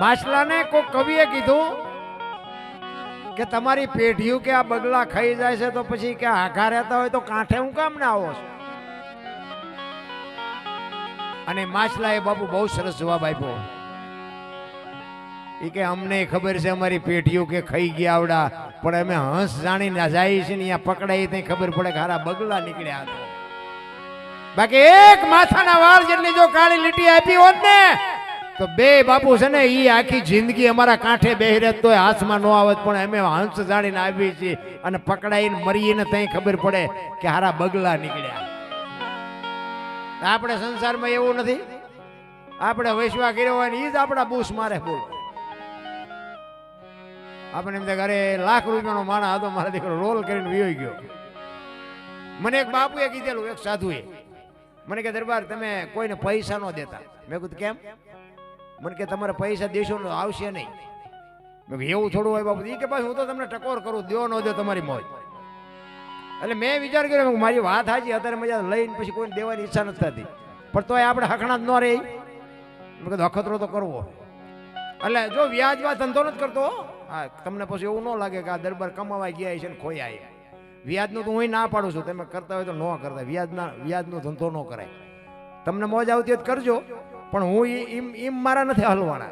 માછલાને કોઈ કવિએ કીધું કે તમારી પેઢીયું કે આ બગલા ખાઈ જાય છે તો પછી કે આઘા રહેતા હોય તો કાંઠે હું કામ ના આવો છું? અને માછલાએ બાપુ બહુ સરસ જવાબ આપ્યો. એ કે અમને ખબર છે અમારી પેઢીઓ કે ખાઈ ગયા આવડા, પણ અમે હંસ જાણીને જાય છે ને અહીંયા પકડાઈ ત્યાં ખબર પડે કે હારા બગલા નીકળ્યા હતા. બાકી એક માથાના વાળ જેટલી જો કાળી લીટી આપી હોત ને તો બે બાપુ છે ને એ આખી જિંદગી અમારા કાંઠે બેહી રહેત તોય હાથમાં ન આવત, પણ અમે હંસ જાણીને આવી છીએ અને પકડાઈને મરીને ત્યાં ખબર પડે કે હારા બગલા નીકળ્યા. આપણે સંસારમાં એવું નથી. આપણે વૈશ્વા કર્યો હોય ને એ જ આપણા બૂસ મારે બોલો આપણે એમ અરે, લાખ રૂપિયાનો માણસ હતો, મારા દીકરો રોલ કરીને વિયોઈ ગયો. મને એક બાપુએ કીધેલું, એક સાધુએ. મને કે, દરબાર, તમે કોઈને પૈસા ન દેતા. મેં કીધું, કેમ? મને કે તમારે પૈસા દેશો આવશે નહીં. મેં એવું થોડું હોય બાપુ. એ કે પાછું, હું તો તમને ટકોર કરું દો ન દો તમારી મોજ. એટલે મેં વિચાર કર્યો મારી વાત હાજી અત્યારે મજા લઈને પછી કોઈને દેવાની ઈચ્છા નથી થતી. પણ તોય આપણે હકણા જ ન રહી. મેં કીધું અખતરો તો કરવો. એટલે જો વ્યાજમાં ધંધો નથી કરતો, હા. તમને પછી એવું ન લાગે કે આ દરબાર કમાવા ગયા છે ને ખોયા વ્યાજનું તો હું ના પાડું છું. તમે કરતા હોય તો ન કરતા. વ્યાજના, વ્યાજનો ધંધો ન કરાય. તમને મોજ આવતી હોય કરજો. પણ હું એમ ઈમ મારા નથી હલવાના.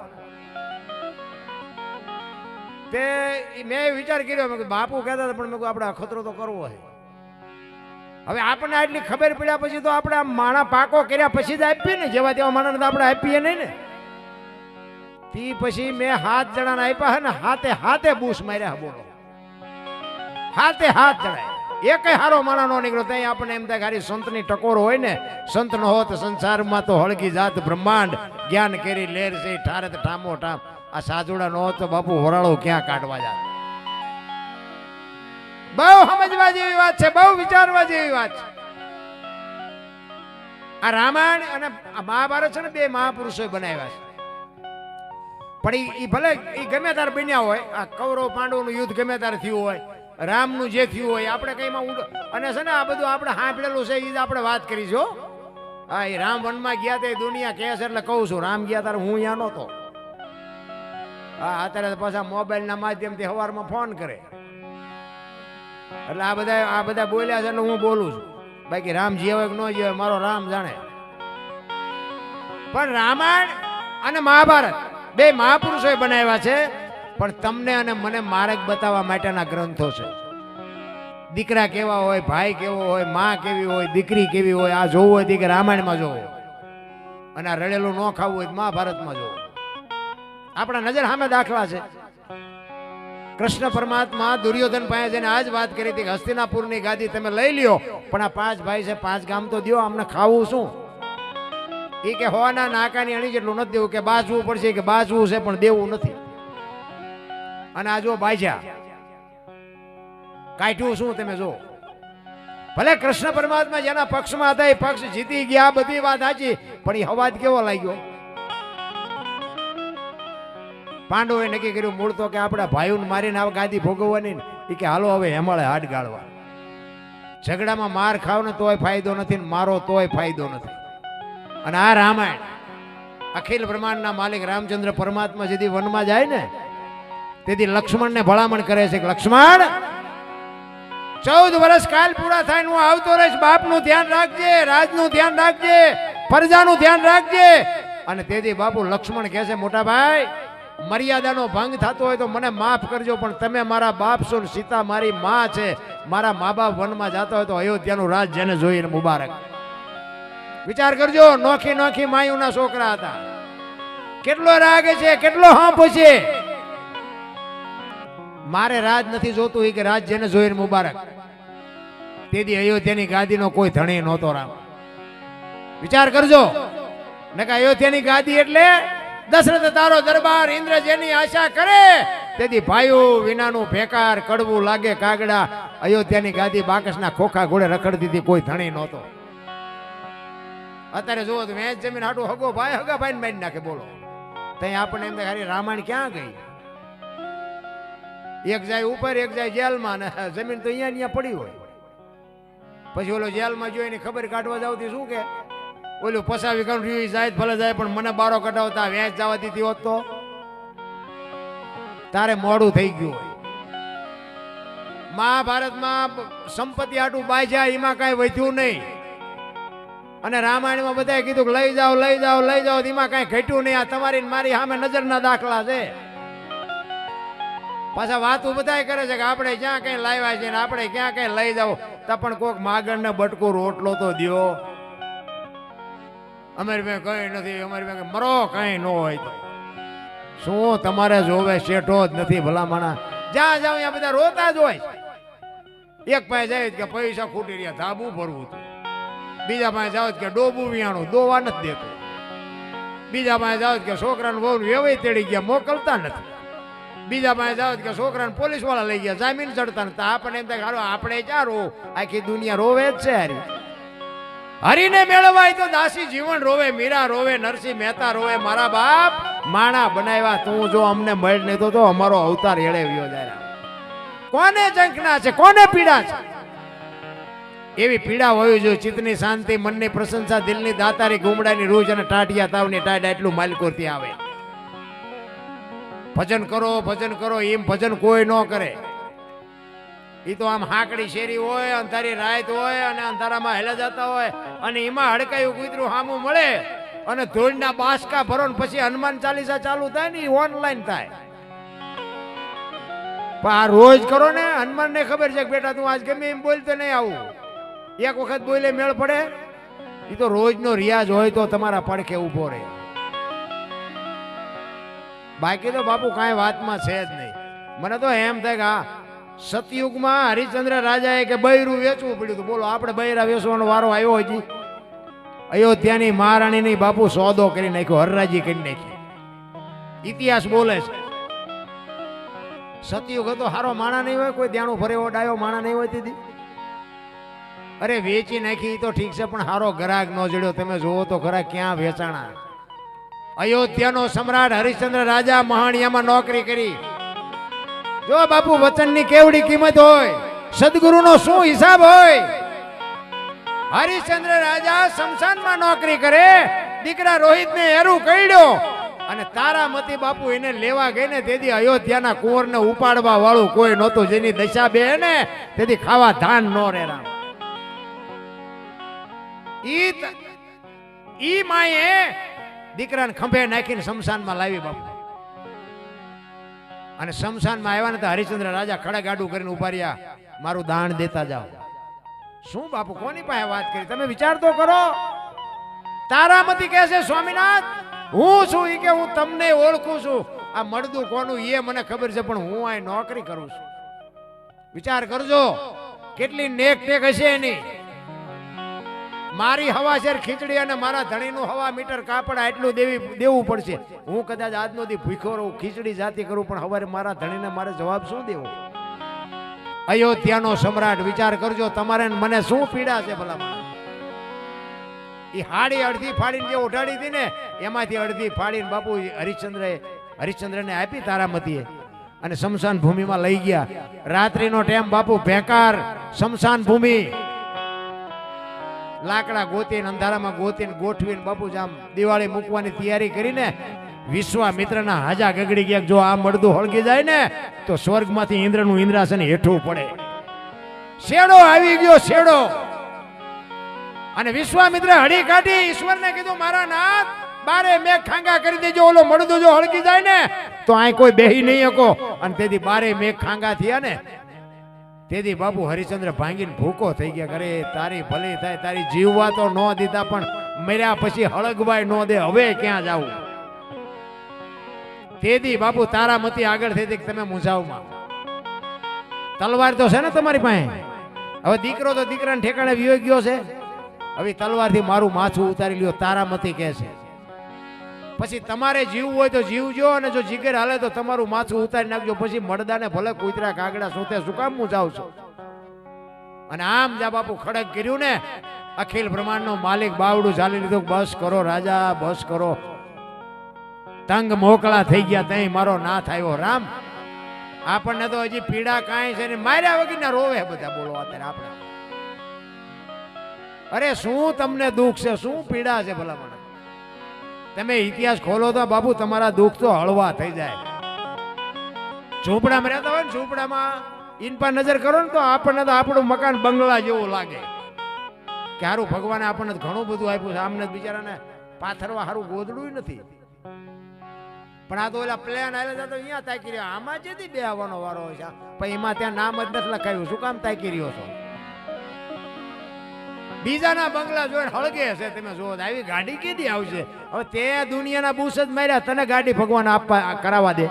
તે મેં વિચાર કર્યો, મેં બાપુ કહેતા હતા, પણ મેં આપણે અખતરો તો કરવો હોય હવે આપણને આટલી ખબર પડ્યા પછી તો આપણે માણા પાકો કર્યા પછી જ આપીએ ને, જેવા તેવા માણા આપણે આપીએ નહીં ને. તી પછી મેં હાથ જણાને આપ્યા હે ને, હાથે હાથે બૂસ માર્યા બોલો. હાથે હાથ જણાય એકે હારો માણા નો નીકળ્યો ત્યાં આપણને એમ થાય ખાલી સંત સંતની ટકોર હોય ને, સંત નો હોત, સંસારમાં તો હળગી જાત બ્રહ્માંડ. જ્ઞાન કેરી લેર છે ઠારે ઠામો ઠામ. આ સાજુડા નો તો બાપુ હોરાળો ક્યાં કાઢવા જાય બહુ સમજવા જેવી વાત છે, બહુ વિચારવા જેવી વાત છે. આ રામાયણ અને મહાભારત છે ને, બે મહાપુરુષો બનાવ્યા છે. પણ ઈ ભલે એ ગમે તારે બન્યા હોય, આ કૌરવ પાંડવનું યુદ્ધ ગમે તારે થયું હોય રામનું જે થયું હોય, આપણે કંઈમાં ઊંડો અને છે ને આ બધું આપણે સાંભળેલું છે એ જ આપણે વાત કરીશું, હો. એ રામ વનમાં ગયા તે દુનિયા કહે છે એટલે કહું છું, રામ ગયા તારે હું અહીંયા નહોતો. હા, અત્યારે પાછા મોબાઈલના માધ્યમથી સવારમાં ફોન કરે. એટલે આ બધા આ બધા બોલ્યા છે એટલે હું બોલું છું. બાકી રામ જીવે કે ન જીવે મારો રામ જાણે. પણ રામાયણ અને મહાભારત બે મહાપુરુષોએ બનાવ્યા છે. પણ તમને અને મને માર્ગ બતાવવા માટેના ગ્રંથો છે. દીકરા કેવા હોય, ભાઈ કેવો હોય, માં કેવી હોય, દીકરી કેવી હોય, આ જોવું હોય દીકરા રામાયણમાં જોવો. અને આ રડેલું ન ખાવું હોય મહાભારતમાં જોવો. આપણા નજર સામે દાખલા છે. કૃષ્ણ પરમાત્મા દુર્યોધન પાસે જઈને આ જ વાત કરી હતી કે હસ્તિનાપુરની ગાદી તમે લઈ લ્યો, પણ આ પાંચ ભાઈ છે, પાંચ ગામ તો દ્યો, અમને ખાવું શું? એ કે હોવાના નાકાની અણી જેટલું નથી દેવું, કે બાજવું પડશે, કે બાજવું છે, પણ દેવું નથી. અને આ જો બાજ્યા કાઢ્યું શું તમે જો ભલે કૃષ્ણ પરમાત્મા જેના પક્ષમાં હતા, એ પક્ષ જીતી ગયા બધી વાત સાચી, પણ એ અવાજ કેવો લાગ્યો? પાંડવોએ નક્કી કર્યું, મૂળ તો કે આપણા ભાઈઓને મારીને આ ગાદી ભોગવવાની એ કે હાલો હવે હેમાળે હાડ ગાળવા. ઝઘડામાં માર ખાવ ને તોય ફાયદો નથી મારો તોય ફાયદો નથી. અને આ રામાયણ, અખિલ બ્રહ્માંડના માલિક રામચંદ્ર પરમાત્મા જેથી વનમાં જાય ને તેથી લક્ષ્મણને ભલામણ કરે છે લક્ષ્મણ, ચૌદ વર્ષ કાલ પૂરા થાય હું આવતો રહીશ, બાપનું ધ્યાન રાખજે, રાજનું ધ્યાન રાખજે, પ્રજાનું ધ્યાન રાખજે. અને તેથી બાપુ લક્ષ્મણ કહે છે, મોટા ભાઈ, મર્યાદાનો ભંગ થતો હોય તો મને માફ કરજો, પણ તમે મારા બાપ છો સીતા મારી માં છે. મારા મા બાપ વનમાં જતા હોય તો અયોધ્યાનું રાજ જેને જોઈને મુબારક. વિચાર કરજો, નોખી નોખી માયુના છોકરા હતા. કેટલો રાગ છે, કેટલો હાંફ છે. મારે રાજ નથી જોતું એ કે રાજ જેને જોઈને મુબારક. તેથી અયોધ્યાની ગાદીનો કોઈ ધણી નહોતો રામ. વિચાર કરજો. નકા અયોધ્યાની ગાદી એટલે દશરથ તારો દરબાર ઇન્દ્ર જેની આશા કરે, તેથી ભાઈઓ વિનાનું ભેકાર કડવું લાગે કાગડા. અયોધ્યાની ગાદી બાકસના ખોખા ઘોડે રખડતી હતી, કોઈ ધણી નહોતો. અત્યારે જુઓ તો વેચ જમીન હાટું હગો ભાઈ, હગા ભાઈ ને મારી નાખે, બોલો. ત્યાં આપણને એમ ખાલી રામાયણ ક્યાં ગઈ? એક જાય ઉપર, એક જાય જેલમાં, ને જમીન તો અહીંયા અહીંયા પડી હોય. પછી ઓલો જેલમાં જોઈને ખબર કાઢવા જાવતી શું કે? ઓલું પસાવી કાઢું જાય ભલે જાય, પણ મને બારો કઢાવતા વેચ જવા દીધી હોત તો? તારે મોડું થઈ ગયું હોય. મહાભારતમાં સંપત્તિ આટું બાજ્યા એમાં કાંઈ વધ્યું નહીં. અને રામાયણમાં બધાએ કીધું કે લઈ જાઓ લઈ જાઓ લઈ જાઓ, એમાં કાંઈ ઘટ્યું નહીં. આ તમારી મારી સામે નજરના દાખલા છે. પાછા વાતું બધાય કરે છે કે આપણે ક્યાં કઈ લાવ્યા છે ને આપણે ક્યાં કઈ લઈ જાવ તો પણ કોક માગણ ને બટકો રોટલો તો દ્યો. અમારી પાસે કઈ નથી, અમારી પાસે મરો કઈ ન હોય તો. શું તમારે જોવે શેઠો જ નથી ભલામણા. જ્યાં જાવ ત્યાં બધા રોતા જ હોય એક પાસે જાય કે પૈસા ખૂટી રહ્યા, ધાબુ ભરવું હતું. બીજા પાસે જાવ કે ડોબું વિયાણું, દોવા નથી દેતું. બીજા પાસે જાવ કે છોકરાને બહુ વેવાઈ તેડી ગયા, મોકલતા નથી. બીજા પાસે જાવ કે છોકરાને પોલીસવાળા લઈ ગયા. જામીન ચડતા ને આપણને એમ થાય આપણે ક્યાં રો આખી દુનિયા રોવે જ છે હારી. હરીને મેળવાય તો દાસી જીવન રોવે, મીરા રોવે, નરસિંહ મહેતા રોવે, મારા બાપ માણા બનાવ્યા. તું જો અમને મળ નહીં તો અમારો અવતાર હેળેવ્યો જાય. કોને જંખના છે? કોને પીડા છે? એવી પીડા હોવી જોઈએ ચિત્તની શાંતિ, મનની પ્રશંસા, દિલની દાતારી, ગુમડાની રૂજ અને ટાટિયા તાવની ટાઢા એટલું માલકોરથી આવે. ભજન કરો ભજન કરો, એમ ભજન કોઈ ન કરે. એ તો આમ હાકડી શેરી હોય, અંધારી રાત હોય, અને અંધારામાં હેલા જતા હોય, અને એમાં હડકાયું કૂતરું હામું મળે, અને ધૂળના બાસકા ભરો ને પછી હનુમાન ચાલીસા ચાલુ થાય ને ઓનલાઈન થાય. પણ આ રોજ કરો ને હનુમાન ને ખબર છે કે બેટા તું આજ ગમે એમ બોલતો નહીં આવું. એક વખત બોલે મેળ પડે. એ તો રોજનો રિયાઝ હોય તો તમારા પડખે ઊભો રહે. બાકી તો બાપુ કાંઈ વાતમાં છે જ નહીં. મને તો એમ થાય કે આ સતયુગમાં હરિચંદ્ર રાજાએ કે બૈરું વેચવું પડ્યું હતું. બોલો, આપણે બૈરા વેચવાનો વારો આવ્યો હજી અયોધ્યાની મહારાણીની બાપુ સોદો કરી નાખ્યો, હરરાજી કરી નાખી. ઇતિહાસ બોલે છે. સતયુગ હતો, હારો માણા નહીં હોય, કોઈ ધ્યાનું ફરે ડાયો માણા નહીં હોય દીદી અરે વેચી નાખી તો ઠીક છે, પણ હારો ગ્રાહક ન જડ્યો. તમે જોવો તો ખરા ક્યાં વેચાણા. અયોધ્યાનો સમ્રાટ હરિશ્ચંદ્ર રાજા મહાણિયામાં નોકરી કરી. જો બાપુ, વચનની કેવડી કિંમત હોય, સદગુરુનો શું હિસાબ હોય? હરિશ્ચંદ્ર રાજા શમશાનમાં નોકરી કરે, દીકરા રોહિતને એરું કઈડ્યો અને તારામતી બાપુ એને લેવા ગઈ ને તેથી અયોધ્યાના કુંવરને ઉપાડવા વાળું કોઈ નહોતું, જેની દશા બે ને, તેથી ખાવા ધાન નો રે રામ. ઈ ઈ માએ દીકરાને ખંભે નાખીને શમશાનમાં લાવી બાપુ. અને શમશાનમાં આવ્યા ને તો હરિચંદ્ર રાજા ખડે ગાડું કરીને ઊભા રહ્યા. મારું દાન દેતા જાઓ. શું બાપુ, કોની પાસે વાત કરી? તમે વિચાર તો કરો. તારામતી કહે છે, સ્વામિનાથ, હું છું એ કે હું તમને ઓળખું છું. આ મળદું કોનું એ મને ખબર છે, પણ હું આ નોકરી કરું છું. વિચાર કરજો. કેટલી નેક ટેક હશે એની. મારી હવા શેર ખીચડી અને મારા ધણીનું હવા મીટર કાપડ આટલું દેવી દેવું પડશે. હું કદાચ આજનો દી ભૂખો રહું ખીચડી જાતી કરું, પણ હવે મારા ધણીને મારે જવાબ શું દેવો? અયોધ્યાનો સમ્રાટ, વિચાર કરજો, તમારે મને શું પીડા છે ભલા એ હાડી અડધી ફાડીને જે ઉઠાડી હતી ને, એમાંથી અડધી ફાડીને બાપુ હરિશ્ચંદ્રએ હરિશ્ચંદ્રને આપી તારામતીએ અને શમશાન ભૂમિમાં લઈ ગયા. રાત્રિનો ટાઈમ બાપુ ભેકાર, શમશાન ભૂમિ. લાકડા ગોતીને, અંધારામાં ગોતીને, ગોઠવીને બાપુ આમ દિવાળી મૂકવાની તૈયારી કરીને વિશ્વામિત્રના હાજા ગગડી ગયા જો આ મળદું હળગી જાય ને, તો સ્વર્ગમાંથી ઇન્દ્રનું ઇન્દ્રાસન હેઠું પડે. શેડો આવી ગયો, શેડો. અને વિશ્વામિત્ર હળી કાઢી, ઈશ્વરને કીધું, મારા નાથ, બારે મેઘ ખાંગા કરી દેજો, ઓલો મળદું જો હળગી જાય ને, તો આ કોઈ બેહી નહીં શકો. અને તેથી બારે મેઘ ખાંગા થયા ને તેથી બાપુ હરિચંદ્ર ભાંગીને ભૂકો થઈ ગયા કરે તારી ભલી થાય, તારી જીવવા તો ન દીધા, પણ મર્યા પછી હળગવાય ન દે, હવે ક્યાં જાવું તેથી બાપુ તારામતી આગળ થઈ હતી તમે મૂંઝાવમાં તલવાર તો છે ને તમારી પાસે? હવે દીકરો તો દીકરાને ઠેકાણે વિયો ગયો છે. હવે તલવારથી મારું માથું ઉતારી લ્યો, તારામતી કહે છે. પછી તમારે જીવવું હોય તો જીવજો અને જો જીગર હાલે તો તમારું માથું ઉતારી નાખજો. પછી મળદાને ભલે કુતરા કાગડા સોતે શું કામ છું? અને આમ જા બાપુ ખડક કર્યું ને, અખિલ બ્રહ્માંડનો માલિક બાવડું ચાલી લીધું, બસ કરો રાજા, બસ કરો. તંગ મોકળા થઈ ગયા તઈ મારો નાથ આવ્યો. રામ, આપણને તો હજી પીડા કાંઈ છે ને માર્યા વગરના રોવે બધા બોલો અત્યારે આપણે. અરે શું તમને દુઃખ છે? શું પીડા છે ભલા મને તમે ઇતિહાસ ખોલો તો બાપુ તમારા દુઃખ તો હળવા થઈ જાય. ઝૂંપડામાં રહેતા હોય ને ઝૂંપડામાં, ઈન પર નજર કરો ને તો આપણને તો આપણું મકાન બંગલા જેવું લાગે. કે હારું ભગવાને આપણને ઘણું બધું આપ્યું છે. આમને બિચારાને પાથરવા હારું ગોદડું નથી. પણ આ તો ઓલા પ્લેન આવેલા તો અહીંયા તાકી રહ્યો. આમાં જેથી બે આવવાનો વારો હોય છે. પણ એમાં ત્યાં નામ જ નથી લખાયું. શું કામ તાકી રહ્યો છો? બીજાના બંગલા જોઈને હળગે છે. તમે જુઓ, આવી ગાડી કેદી આવશે? હવે તે દુનિયાના બુસ જ માર્યા, તને ગાડી ભગવાન આપવા, કરાવવા દે.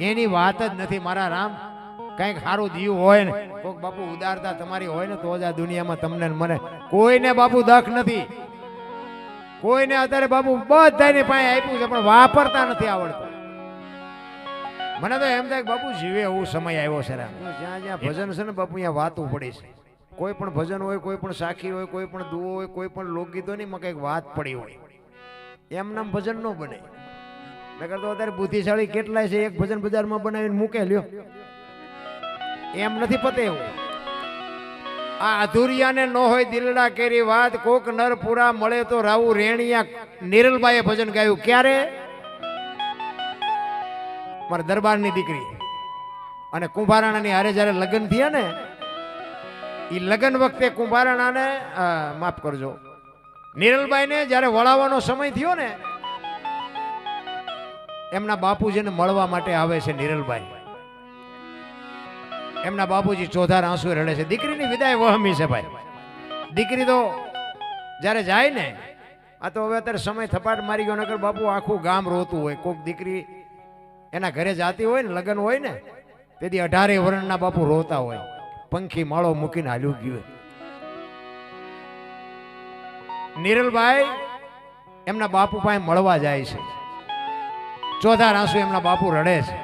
એની વાત જ નથી. મારા રામ, કંઈક સારું દીવ હોય ને કોઈક બાપુ ઉદારતા તમારી હોય ને, તો જ આ દુનિયામાં તમને મને. કોઈને બાપુ દખ નથી. કોઈને અત્યારે બાપુ બધાની પાસે આપ્યું છે, પણ વાપરતા નથી આવડતું. મને તો એમ થાય બાપુ જીવે એવો સમય આવ્યો છે રામ. જ્યાં જ્યાં ભજન છે ને, બાપુ અહીંયા વાતું પડી છે. કોઈ પણ ભજન હોય, કોઈ પણ સાખી હોય, કોઈ પણ દુઓ હોય, કોઈ પણ લોકગીતોની માં કંઈક વાત પડી હોય. એમ નામ ભજન ન બને. નગર તો અત્યારે બુદ્ધિશાળી કેટલાય છે, એક ભજન બજારમાં બનાવીને મૂકે, લ્યો. એમ નથી પતે એવું. આ અધુરિયાને ન હોય દિલડા કેરી વાત, કોક નર પૂરા મળે તો રાવું રેણિયા નિરલબાઈએ ભજન ગાયું. ક્યારે? મારા દરબારની દીકરી. અને કુંભારાણાની હારે જ્યારે લગ્ન થયા ને એ લગ્ન વખતે કુંભારાણાને માફ કરજો. નિરલબાઈને જ્યારે વળાવવાનો સમય થયો ને, એમના બાપુજીને મળવા માટે આવે છે નિરલબાઈ એમના બાપુજી ચોધાર આંસુ રડે છે, દીકરીની વિદાય વહમી છે ભાઈ. દીકરી તો જ્યારે જાય ને, આ તો હવે અત્યારે સમય થપાટ મારી ગયો, નકર બાપુ આખું ગામ રોતું હોય કોઈક દીકરી એના ઘરે જાતી હોય ને, લગ્ન હોય ને, તેથી અઢારે વર્ણના બાપુ રોતા હોય. પંખી માળો મૂકીને હાલ્યું ગયું. નિરલભાઈ એમના બાપુ પાસે મળવા જાય છે. ચોથા રાસુ એમના બાપુ રડે છે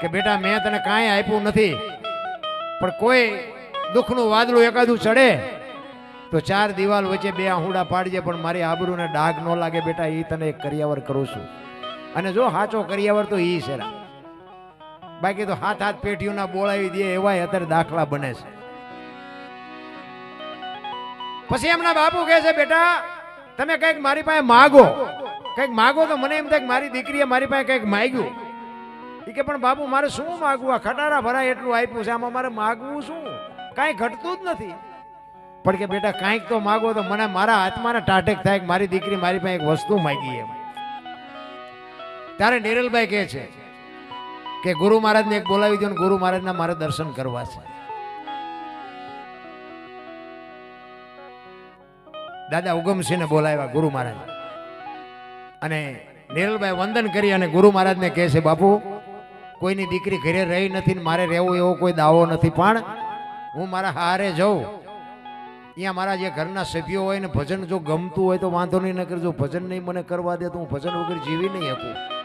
કે બેટા મેં તને કાંઈ આપ્યું નથી પણ કોઈ દુઃખનું વાદળું એકાદું ચડે તો ચાર દિવાલ વચ્ચે બે આહુડા પાડજે પણ મારી આબરૂને ડાઘ ન લાગે બેટા એ તને એક કરિયાવર કરું છું. અને જો હાચો કરિયાવર તો એ છે. બાકી તો હાથ હાથ પેટીઓના બોળાવી દે, એવાય અત્યારે દાખલા બને છે. પછી એમના બાપુ કહે છે, બેટા, તમે કંઈક મારી પાસે માગો. કંઈક માગો તો મને એમ થાય કે મારી દીકરીએ મારી પાસે કંઈક માગ્યું. એ કે, પણ બાપુ, મારે શું માગવું? આ ખટારા ભરાય એટલું આપ્યું છે, આમાં મારે માગવું શું? કાંઈ ઘટતું જ નથી. પણ કે, બેટા, કાંઈક તો માગો તો મને મારા હાથમાં ટાટેક થાય મારી દીકરી મારી પાસે એક વસ્તુ માગી એમ. ત્યારે નિરલભાઈ કહે છે કે ગુરુ મહારાજને એક બોલાવી દો ગુરુ મહારાજના મારે દર્શન કરવા છે. દાદા ઉગમસિંહને બોલાવ્યા ગુરુ મહારાજ. અને નિરલભાઈ વંદન કરી અને ગુરુ મહારાજને કહે છે, બાપુ, કોઈની દીકરી ઘરે રહી નથી ને મારે રહેવું એવો કોઈ દાવો નથી, પણ હું મારા હારે જાઉં. અહીંયા મારા જે ઘરના સભ્યો હોય ને ભજન જો ગમતું હોય તો વાંધો નહીં ન કરજો ભજન નહીં મને કરવા દે તો હું ભજન વગર જીવી નહીં શકું.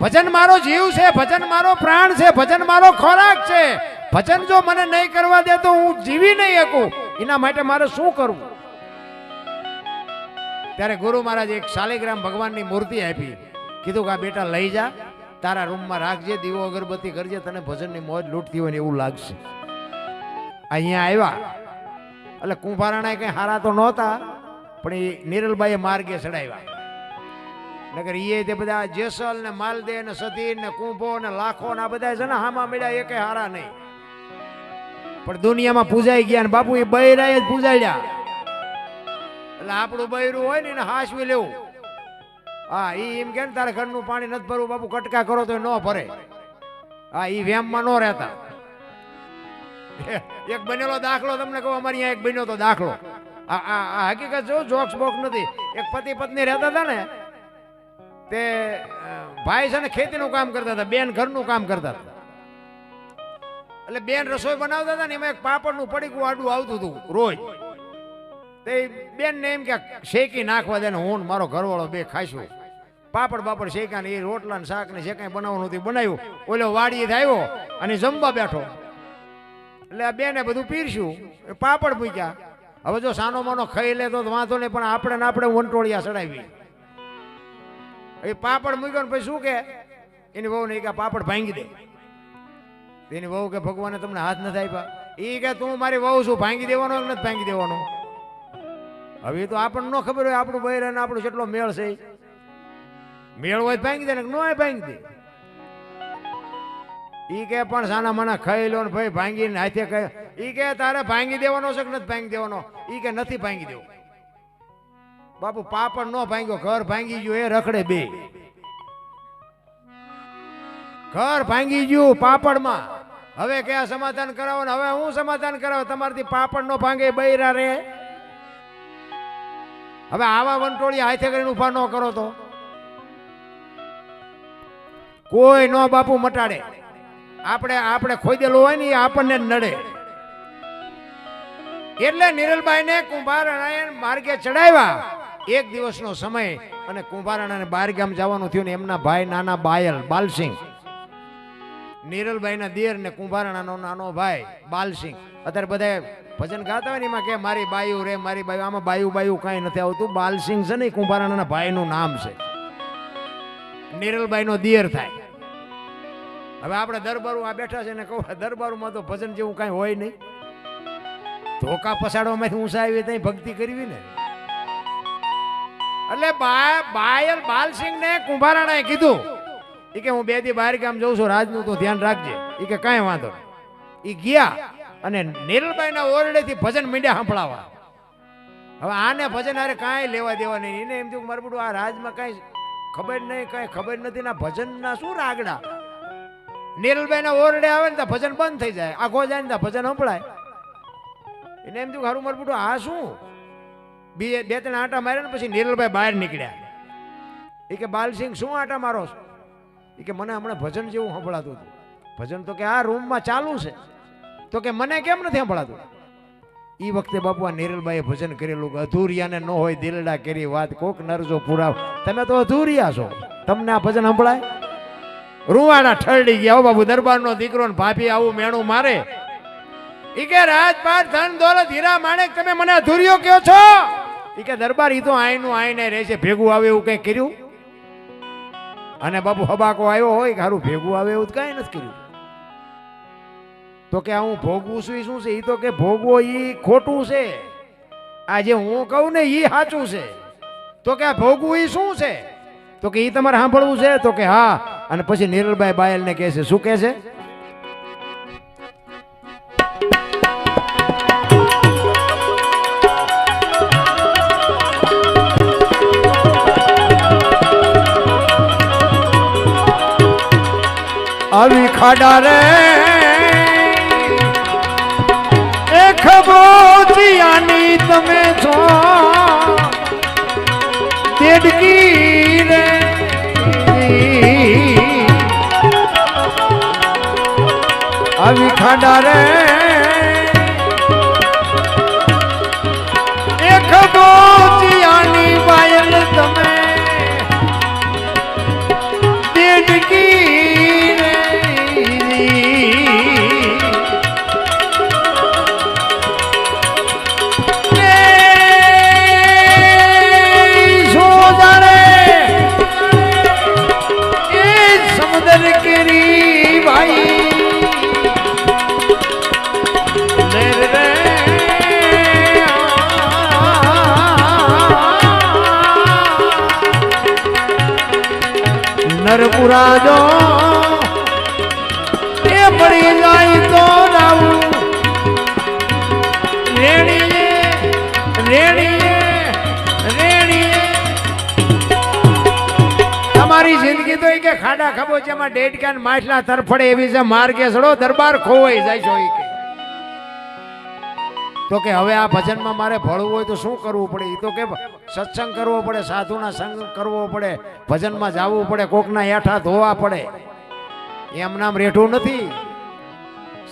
ભજન મારો જીવ છે, ભજન મારો પ્રાણ છે, ભજન મારો ખોરાક છે. ભજન જો મને નહીં કરવા દે તો હું જીવી નહીં શકું. એના માટે મારે શું કરવું? ત્યારે ગુરુ મહારાજ એક શાલિગ્રામ ભગવાનની મૂર્તિ આપી. કીધું કે આ બેટા લઈ જા, તારા રૂમમાં રાખજે, દીવો અગરબત્તી કરજે, તને ભજનની મોજ લૂંટતી હોય ને એવું લાગશે. અહીંયા આવ્યા. એટલે કુંભારાણા કઈ હારા તો નહોતા, પણ એ નિરલબાઈએ માર્ગે ચડાવ્યા. નગર એ તે બધા જેસલ ને માલદે ને સતીર ને કુંભો ને લાખો ને આ બધા છે ને હામાં મળ્યા એ હારા નહીં. પણ દુનિયામાં પૂજાઈ ગયા ને બાપુ એ બૈરાએ જ પૂજાડ્યા. એટલે આપણું બૈરું હોય ને એને હાસવી લેવું. હા, ઈ એમ કે તારે ઘરનું પાણી નથી ભરવું, બાપુ કટકા કરો તો ન ભરે. હા, ઈ વેમમાં ન રહેતા. એક બનેલો દાખલો તમને કહું, અમારી અહીંયા એક બન્યો તો દાખલો. આ હકીકત જો, જોક્સ બોક્સ નથી. એક પતિ પત્ની રહેતા હતા ને તે ભાઈ છે ને ખેતીનું કામ કરતા હતા, બેન ઘરનું કામ કરતા હતા. એટલે બેન રસોઈ બનાવતા હતા ને એમાં એક પાપડનું પડીકું આડું આવતું હતું, રોજ. તે બેન ને એમ કે, શેકી નાખવા દે ને હું મારો ઘરવાળો બે ખાઈશું. પાપડ બાપડ શેકા ને એ રોટલા ને શાક ને જે કાંઈ બનાવવાનું હતું બનાવ્યું. ઓલો વાડીએ આવ્યો અને જમવા બેઠો. એટલે આ બેને બધું એ પાપડ મૂક્યા. હવે જો સાનો માનો ખાઈ લે તો વાંધો નહીં, પણ આપણે ને આપણે વંટોળિયા ચડાવી. એ પાપડ મૂક્યો ને પછી શું કે? એની વહુ ને કે પાપડ ભાંગી દે. એની વહુ કે, ભગવાને તમને હાથ નથી આપ્યા. એ કે, તું મારી વહુ શું ભાંગી દેવાનો નથી ભાંગી દેવાનો? હવે તો આપણને ન ખબર હોય, આપણું બૈર અને આપણું કેટલો મેળ છે મેળ હોય ભાંગી દે, ને ન હોય ભાંગી દે. ઈ કે, પણ સાના મના ખાઈ લો ને ભાઈ, ભાંગીને હાથે કહે ઈ કે, તારે ભાંગી દેવાનો છે કે નથી ભાંગી દેવાનો? ઈ કે, નથી ભાંગી દેવો. બાપુ, પાપડ નો ભાંગ્યો, ઘર ભાંગી ગયું, એ રખડે બે. ઘર ભાંગી ગયું પાપડમાં. હવે ક્યાં સમાધાન કરાવો ને, હવે હું સમાધાન કરાવો? તમારાથી પાપડ નો ભાંગે, બૈરા રે. હવે આવા વંટોળી હાથે કરીને ઊભા ન કરો તો. કોઈ નો બાપુ મટાડે. આપણે આપણે ખોદેલું હોય ને, એ આપણને નડે. એટલે નિરલભાઈને કુંભાર નારાયણ માર્ગે ચડાવ્યા. એક દિવસનો સમય અને કુંભારાણાને બાર ગામ જવાનું થયું ને એમના ભાઈ નાના બાયલ, બાલસિંહ. નિરલભાઈના દિયર ને કુંભારાણાનો નાનો ભાઈ, બાલસિંહ. અત્યારે બધા ભજન ગાતા હોય ને એમાં કે મારી બાયુ રે, મારી બાયુ, આમાં બાયુ બાયુ કાંઈ નથી આવતું. બાલસિંહ છે ને કુંભારાણાના ભાઈનું નામ છે. નિરલબાઈનો દિયર થાય. હવે આપણે દરબારું આ બેઠા છે ને કહું દરબારમાં તો ભજન જેવું કાંઈ હોય નહીં. ધોકા પસાડવામાંથી ઊંચા આવી ત્યાં ભક્તિ કરવી ને. એટલે બા- બાયલ બાલસિંહ ને કુંભારાણાએ કીધું એ કે હું બે દી બહાર ગામ જઉં છું, રાજનું તો ધ્યાન રાખજે. એ કે, કાંઈ વાંધો નહીં. એ ગયા અને નીરલબાઈના ઓરડેથી ભજન મીંડ્યા સાંભળાવા હવે આને ભજન અરે કાંઈ લેવા દેવા નહીં. એને એમ થયું મારું બધું આ રાજમાં કાંઈ ખબર નહીં, કાંઈ ખબર નથી. ના ભજનના શું રાગડા? નીરલબાઈના ઓરડે આવે ને ત્યાં ભજન બંધ થઈ જાય. આખો જાય ને ત્યાં ભજન સંભળાય. એને એમ થયું હારું, મારું આ શું? બે બે ત્રણ આંટા માર્યા ને પછી નીરલભાઈ બહાર નીકળ્યા. એ કે, બાલસિંહ, શું આંટા મારો છો? એ કે, મને હમણાં ભજન જેવું સંભળાતું હતું. ભજન તો કે, આ રૂમમાં ચાલુ છે. તો કે, મને કેમ નથી સંભળાતું? એ વખતે બાપુ આ નીરલભાઈએ ભજન કરેલું કે, અધૂરિયાને ન હોય દિલડા કરી વાત, કોક નરજો પુરાવ. તમે તો અધૂરિયા છો. તમને આ ભજન સંભળાય? રૂવાડા ઠરડી ગયા બાપુ, દરબારનો દીકરો ને ભાભી આવું મેણું મારે. ઈ કે, રાજપાટ, ધન, દોલત, હીરા, માણેક, તમે મને અધૂરિયો કયો છો? ઈ કે દરબાર એ તો આઈનું આઈને રહેશે. ભેગું આવે એવું કઈ કર્યું? અને બાપુ હબાકો આવ્યો હોય કે ભેગું આવે એવું કઈ નથી કર્યું. તો કે હું ભોગવું છું એ શું છે? ઈ તો કે ભોગવો એ ખોટું છે. આ જે હું કહું ને એ સાચું છે. તો કે આ ભોગવું ઈ શું છે? તો કે ઈ તમારે સાંભળવું છે? તો કે હા. અને પછી નિરલભાઈ બાયલને કહે છે, શું કહે છે? આવી ખાડા રે. એ ખબોચિયાની તમે છો. દેડકી રે. આવી ખાડા રે. ખાડા ખબોચિયામાં ડેડ કેન માછલા તરફડે એવી છે, માર્ગે સડો દરબાર ખોવાઈ જાય છો એ તો કે હવે આ ભજનમાં મારે ભળવું હોય તો શું કરવું પડે? એ તો કે સત્સંગ કરવો પડે, સાધુના સંગ કરવો પડે, ભજનમાં જવું પડે, કોકના હેઠા ધોવા પડે. એમ નામ રેઠું નથી.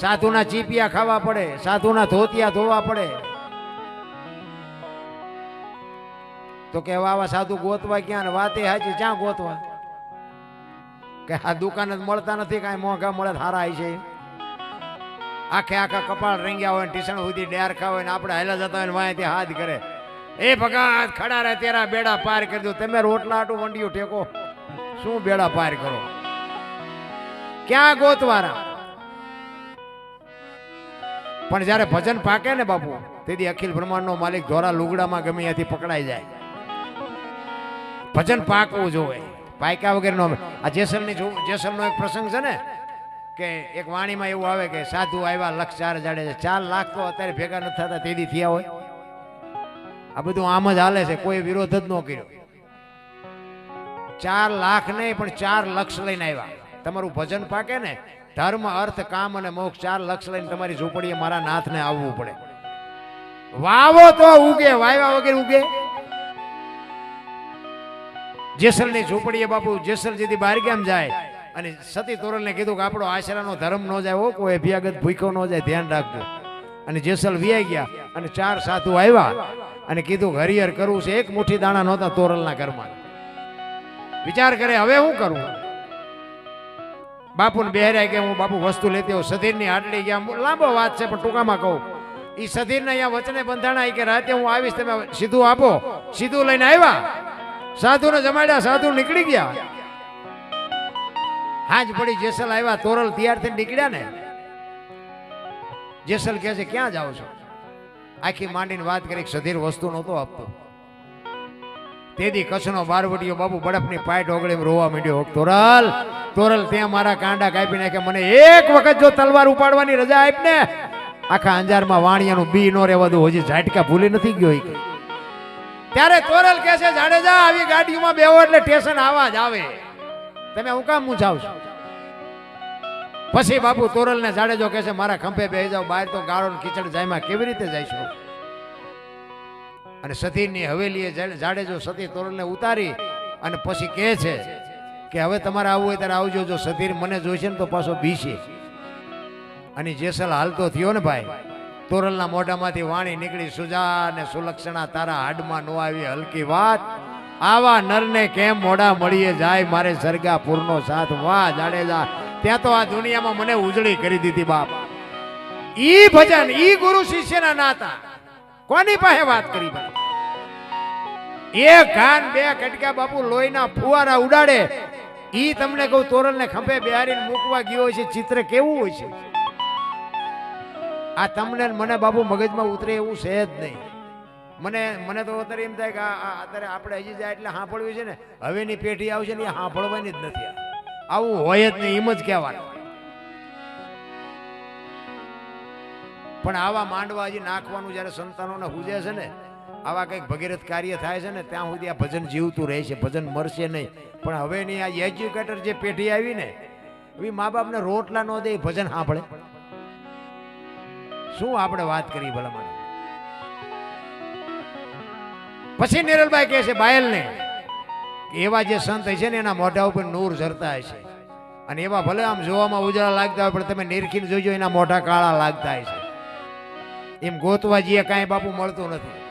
સાધુના ચીપિયા ખાવા પડે, સાધુના ધોતિયા ધોવા પડે. તો કે આવા સાધુ ગોતવા ક્યાં વાતે હાજી ક્યાં ગોતવા? કે આ દુકાન જ મળતા નથી, કાંઈ મોંઘા મળે સારા છે. આખે આખા કપાળ રંગ્યા હોય ટીસણ સુધી ડેરખા હોય ને આપણે હાલા જતા હોય ને વાંયથી હાથ કરે એ ભગવાન, ખડા રહે તેરા બેડા પાર કરી દો. તમે રોટલા આટું વંડિયું ઠેકો. શું બેડા પાર કરો? ક્યાં ગોતવારા? પણ જ્યારે ભજન પાકે ને બાપુ, તેથી અખિલ બ્રહ્માંડનો માલિક ધોરા લુગડામાં ગમે ત્યાંથી પકડાઈ જાય. ભજન પાકવું જોવે પાક્યા વગર નો આ જેસલની જેસલનો એક પ્રસંગ છે ને, કે એક વાણીમાં એવું આવે કે સાધુ આવ્યા લક્ષ ચાર જાડે ચાર લાખ તો અત્યારે ભેગા નથી થતા તેદી થયા હોય. આ બધું આમ જ હાલે છે, કોઈ વિરોધ જ ન કર્યો. ચાર લાખ નહીં, પણ ચાર લક્ષ લઈને આવ્યા. તમારું ભજન પાકે ને, ધર્મ, અર્થ, કામ અને મોક્ષ, ચાર લક્ષ લઈને તમારી ઝૂંપડીએ મારા નાથને આવવું પડે. વાવો તો ઉગે વાવ્યા વગેરે ઉગે. જેસલની ઝૂંપડીએ બાપુ, જેસલ જેથી બહાર ગામ જાય? અને સતી તોરલને કીધું કે આપણો આશરાનો ધર્મ ન જાય કોઈ અભ્યાગત ભૂખ્યો ન જાય, ધ્યાન રાખજો. અને જેસલ વ્યાઈ ગયા અને ચાર સાધુ આવ્યા અને કીધું કે હરિહર કરવું છે, એક મુઠ્ઠી દાણા નહોતા તોરલના ઘરમાં. વિચાર કરે, હવે હું કરું? બાપુને બહેરાય કે હું બાપુ વસ્તુ લેતી હોઉં, સધીરની આટલી ગયા. લાંબો વાત છે, પણ ટૂંકામાં કહું એ સધીરને અહીંયા વચને બંધાણા કે રાતે હું આવીશ, તમે સીધું આપો. સીધું લઈને આવ્યા. સાધુને જમાડ્યા, સાધુ નીકળી ગયા. હાજ પડી, જેસલ આવ્યા, તોરલ તૈયાર થઈને નીકળ્યા ને. જેસલ કહે છે, ક્યાં જાઓ છો? આખી માંડીને વાત કરી સધીર વસ્તુ નહોતો આપતો. તેથી કચ્છનો બારવટીયો બાબુ બરફની પાઇટ ઓગળી રોવા માંડ્યો તોરલ તોરલ, ત્યાં મારા કાંડા કાપી નાખે મને એક વખત જો તલવાર ઉપાડવાની રજા આપને. આખા અંજારમાં વાણિયાનું બી નો રહેવા દઉં હજી ઝાટકા ભૂલી નથી ગયો કે. ત્યારે તોરલ કહે છે જાડેજા આવી ગાડીઓમાં બેહો એટલે સ્ટેશન આવા આવે. તમે હું કામ મૂંઝાવશો પછી બાપુ તોરલ ને જાડેજો કહે છે, મારા ખંભે બે જાવ બહાર તો ગાળો કીચડ જાયમાં કેવી રીતે જઈશું? અને સતીની હવેલીએ જાડે- જાડેજો સતી તોરલને ઉતારી અને પછી કહે છે કે, હવે તમારે આવવું હોય ત્યારે આવજો, જો સતીર મને જોઈશે ને તો પાછો બીશે. અને જેસલ હાલતો થયો ને ભાઈ તોરલના મોઢામાંથી વાણી નીકળી, સુજા ને સુલક્ષણા તારા હાડમાં નો આવી, હલકી વાત. આવા નરને કેમ મોઢા મળીએ જાય? મારે સરગાપુરનો સાથ. વાહ, જાડેજા. ત્યાં તો આ દુનિયામાં મને ઉજળી કરી દીધી બાપ. ઈ ભજન, ઈ ગુરુ શિષ્યના નાતા. કોની પાસે વાત કરી ભાઈ? એ કાન બે કટકા બાપુ લોહીના ફુવારા ઉડાડે. ઈ તમને કહું, તોરલને ખંભે બિહારીને મૂકવા ગયો છે. ચિત્ર કેવું હોય છે? આ તમને મને બાબુ મગજમાં ઉતરે એવું છે જ નહીં. મને મને તો અત્યારે એમ થાય કે અત્યારે આપણે હજી જાય એટલે હાંફળવી છે ને, હવેની પેઢી આવશે ને એ હાંફળવાની જ નથી આવું હોય જ નહીં, એમ જ કહેવાનું. પણ આવા માંડવા હજી નાખવાનું જ્યારે સંતાનોને હુજે છે ને, આવા કંઈક ભગીરથ કાર્ય થાય છે ને, ત્યાં સુધી આ ભજન જીવતું રહે છે, ભજન મરશે નહીં. પણ હવેની આ એજ્યુકેટર જે પેઢી આવી ને એ મા બાપને રોટલા ન દે ભજન સાંભળે. શું આપણે વાત કરી ભલા મને પછી નિરલભાઈ કહે છે, બાયલને, એવા જે સંત છે ને, એના મોઢા ઉપર નૂર ઝરતા હશે. અને એવા ભલે આમ જોવામાં ઉજળા લાગતા હોય, પણ તમે નિરખીને જોજો, એના મોઢા કાળા લાગતા હશે. એમ ગોતવા જઈએ કાંઈ બાપુ મળતું નથી.